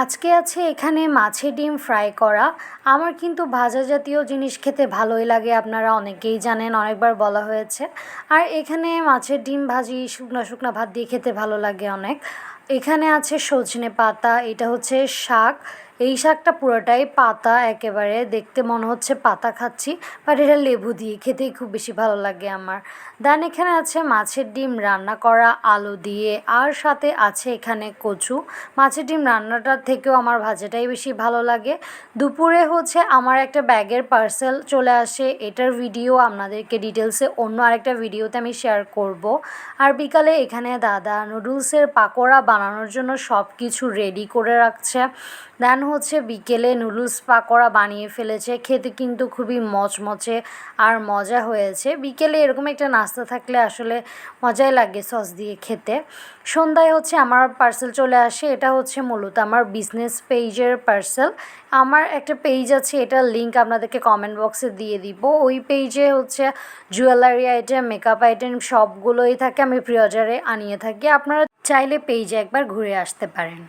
আজকে আছে এখানে মাছের ডিম ফ্রাই করা। আমার কিন্তু ভাজা জাতীয় জিনিস খেতে ভালোই লাগে, আপনারা অনেকেই জানেন, অনেকবার বলা হয়েছে। আর এখানে মাছের ডিম ভাজি, শুকনো শুকনো ভাত দিয়ে খেতে ভালো লাগে অনেক। এখানে আছে সজনে পাতা, এটা হচ্ছে শাক। এই শাকটা পুরোটাই পাতা, একেবারে দেখতে মনে হচ্ছে পাতা খাচ্ছি বাট এটা লেবু দিয়ে খেতেই খুব বেশি ভালো লাগে আমার। দেন এখানে আছে মাছের ডিম রান্না করা আলু দিয়ে, আর সাথে আছে এখানে কচু। মাছের ডিম রান্নাটার থেকেও আমার ভাজাটাই বেশি ভালো লাগে। দুপুরে হচ্ছে আমার একটা ব্যাগের পার্সেল চলে আসে, এটার ভিডিও আপনাদেরকে ডিটেলসে অন্য আরেকটা ভিডিওতে আমি শেয়ার করব। আর বিকালে এখানে দাদা নুডলসের পাকোড়া বানানোর জন্য সব কিছু রেডি করে রাখছে। দেন হচ্ছে বিকেলে নুডলস পাকোড়া বানিয়ে ফেলেছে। খেতে কিন্তু খুবই মচমচে আর মজা হয়েছে। বিকেলে এরকম একটা নাস্তা থাকলে আসলে মজাই লাগে সস দিয়ে খেতে। সন্ধ্যায় হচ্ছে আমার পার্সেল চলে আসে। এটা হচ্ছে মূলত আমার বিজনেস পেজের পার্সেল আমার একটা পেজ আছে, এটার লিঙ্ক আপনাদেরকে কমেন্ট বক্সে দিয়ে দিব। ওই পেজে হচ্ছে জুয়েলারি আইটেম মেকআপ আইটেম সবগুলোই থাকে। আমি প্রিয়জারে আনিয়ে থাকি। আপনারা চাইলে পেজে একবার ঘুরে আসতে পারেন।